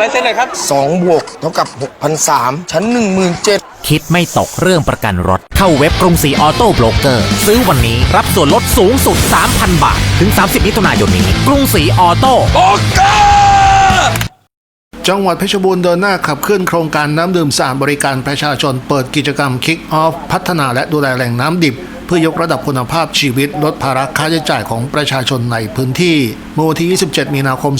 หน่อยครับ 2 บวกเท่ากับ 6,003ชั้น 17,000 คิดไม่ตกเรื่องประกันรถ เข้าเว็บกรุงศรีออโต้โบรกเกอร์ ซื้อวันนี้รับส่วนลดสูงสุด 3,000 บาท ถึง 30 มิถุนายนนี้ กรุงศรีออโต้โอเคจังหวัดเพชรบูรณ์เดินหน้าขับเคลื่อนโครงการน้ำดื่มสะอาดบริการประชาชนเปิดกิจกรรม Kick Off พัฒนาและดูแลแหล่งน้ำดิบ เพื่อยกระดับคุณภาพชีวิตลดภาระค่าใช้จ่ายของประชาชนในพื้นที่เมื่อวันที่ 27 มีนาคม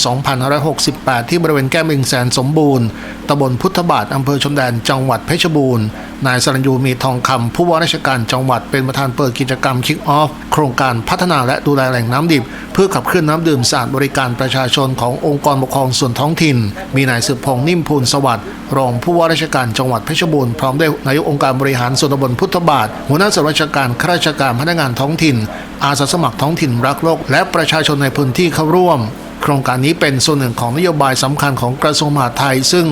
2568 ที่บริเวณแก้มลิงแสนสมบูรณ์ตำบลพุทธบาทอำเภอชนแดนจังหวัดเพชรบูรณ์ นายสรัญยูมีทองคำผู้ว่าราชการจังหวัดเป็นประธานเปิดกิจกรรม Kick Off โครงการพัฒนาและดูแลแหล่งน้ำดิบ เพื่อขับเคลื่อนน้ำดื่มสะอาดบริการประชาชนขององค์กรปกครองส่วนท้องถิ่น มีนายสืบพงษ์นิ่มพูนสวัสดิ์รองผู้ว่าราชการจังหวัดเพชรบูรณ์พร้อมด้วยนายกองค์การบริหารส่วนตำบลพุทธบาทหัวหน้าส่วนราชการข้าราชการพนักงานท้องถิ่น อาสาสมัครท้องถิ่นรักโลก และประชาชนในพื้นที่เข้าร่วมโครงการนี้เป็นส่วนหนึ่งของนโยบายสำคัญของกระทรวงมหาดไทย ซึ่ง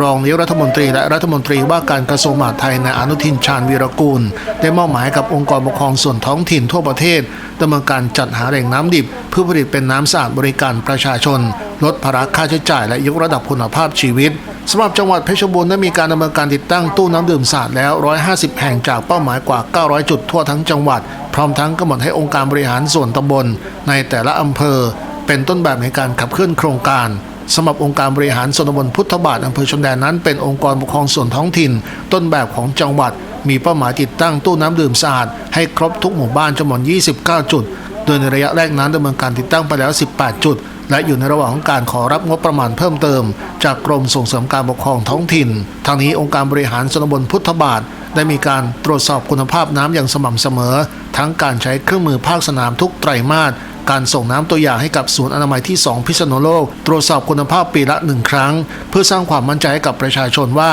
รองนายกรัฐมนตรีและรัฐมนตรีว่าการกระทรวงมหาดไทยในอนุทินชาญวีรกูล ได้มอบหมายกับองค์กรปกครองส่วนท้องถิ่นทั่วประเทศดำเนินการจัดหาแหล่งน้ำดิบเพื่อผลิตเป็นน้ำสะอาดบริการประชาชน ลดภาระค่าใช้จ่ายและยกระดับคุณภาพชีวิตสำหรับจังหวัดเพชรบูรณ์ได้มีการดำเนินการติดตั้งตู้น้ำดื่มสะอาดแล้ว 150 แห่งจากเป้าหมายกว่า 900 จุดทั่วทั้งจังหวัด พร้อมทั้งกำหนดให้องค์การบริหารส่วนตำบล ในแต่ละอำเภอ เป็นต้นแบบในการขับเคลื่อนโครงการ สำหรับองค์การบริหารส่วนตำบลพุทธบาทอำเภอชนแดนนั้นเป็นองค์กรปกครองส่วนท้องถิ่น ต้นแบบของจังหวัด มีเป้าหมายติดตั้งตู้น้ำดื่มสะอาดให้ครบทุกหมู่บ้านจำนวน 29 จุด โดยในระยะแรกนั้นดำเนินการติดตั้งไปแล้ว 18 จุด และอยู่ในระหว่างของการขอรับงบประมาณเพิ่มเติม จากกรมส่งเสริมการปกครองท้องถิ่น ทางนี้องค์การบริหารส่วนตำบลพุทธบาทได้มีการตรวจสอบคุณภาพน้ำอย่างสม่ำเสมอ ทั้งการใช้เครื่องมือภาคสนามทุกไตรมาส การส่งน้ำตัวอย่างให้กับศูนย์อนามัยที่ 2 พิษณุโลก ตรวจสอบคุณภาพปีละหนึ่งครั้ง เพื่อสร้างความมั่นใจให้กับประชาชนว่า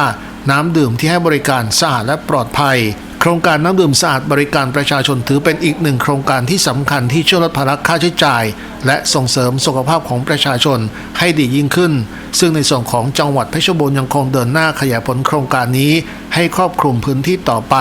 น้ำดื่มที่ให้บริการสะอาดและปลอดภัย โครงการน้ำดื่มสะอาดบริการประชาชนถือเป็นอีกหนึ่งโครงการที่สำคัญที่ช่วยลดภาระค่าใช้จ่าย และส่งเสริมสุขภาพของประชาชนให้ดียิ่งขึ้น ซึ่งในส่วนของจังหวัดเพชรบูรณ์ยังคงเดินหน้าขยายผลโครงการนี้ให้ครอบคลุมพื้นที่ต่อไป